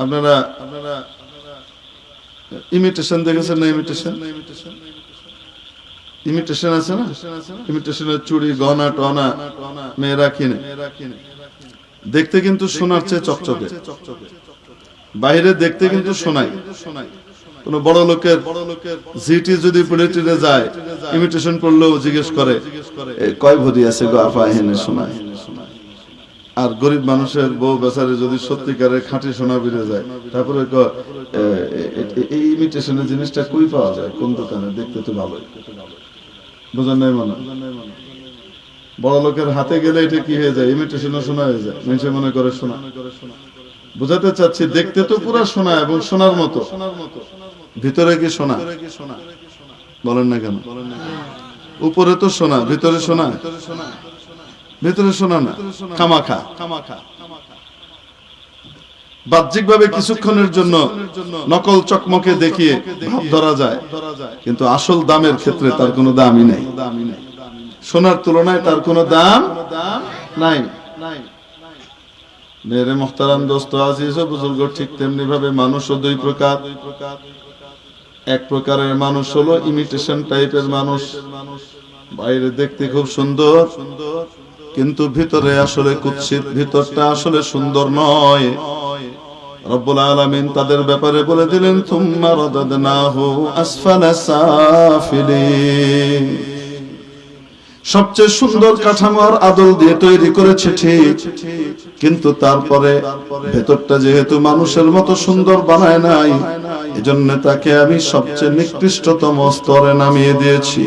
আপনারা ইমিটেশন দেখেছেন না ইমিটেশন ইমিটেশন আছে না? ইমিটেশনের চুড়ি গহনা টনা মেয়েরা কিনে। দেখতে কিন্তু সোনার চেয়ে চকচকে। বাইরে দেখতে কিন্তু শোনায় কোন বড় লোকের জিটি যদি পুলিটিতে যায় ইমিটেশন করলেও জিজ্ঞেস করে "এ, কয় ভরি আছে গো আপা হেনে শোনায় আর গরিব মানুষের বউ বেচারে যদি সত্যিকারের খাঁটি সোনা বেড়ে যায়, তারপরে এই ইমিটেশনের জিনিসটা কই পাওয়া যায়? কোন দোকানে? দেখতে তো ভালোই। বুঝেন নাই মনে? বড় লোকের হাতে গেলে এটা কি হয়ে যায়? ইমিটেশনও শোনা হয়ে যায়। মানুষে মনে করে শোনা বুঝাতে চাচ্ছি, দেখতে তো পুরো শোনা এবং শোনার মতো। ভিতরে কি শোনা বলেন না কেন? উপরে তো শোনা ভিতরে শোনা ভিতরে শোনা না, খামাখা। বাহ্যিক ভাবে কিছুক্ষণের জন্য নকল চকমকে দেখিয়ে ভাব ধরা যায়, কিন্তু আসল দামের ক্ষেত্রে তার কোনো দামই নেই। সোনার তুলনায় তার কোনো দাম নাই। মেরে মোহতারাম দোস্ত, আজিজ ও বুজুর্গ ঠিক তেমনি ভাবে মানুষও দুই প্রকার। এক প্রকারের মানুষ হলো ইমিটেশন টাইপের মানুষ। বাইরে দেখতে খুব সুন্দর সুন্দর। কিন্তু ভিতরে আসলে কুৎসিত, ভিতরটা আসলে সুন্দর নয়। রব্বুল আলামিন তাদের ব্যাপারে বলে দিলেন সবচেয়ে সুন্দর কাঠামোর আদল দিয়ে তৈরি করেছে ঠিক, কিন্তু তারপরে ভেতরটা যেহেতু মানুষের মতো সুন্দর বানায় নাই, এজন্য তাকে আমি সবচেয়ে নিকৃষ্টতম স্তরে নামিয়ে দিয়েছি।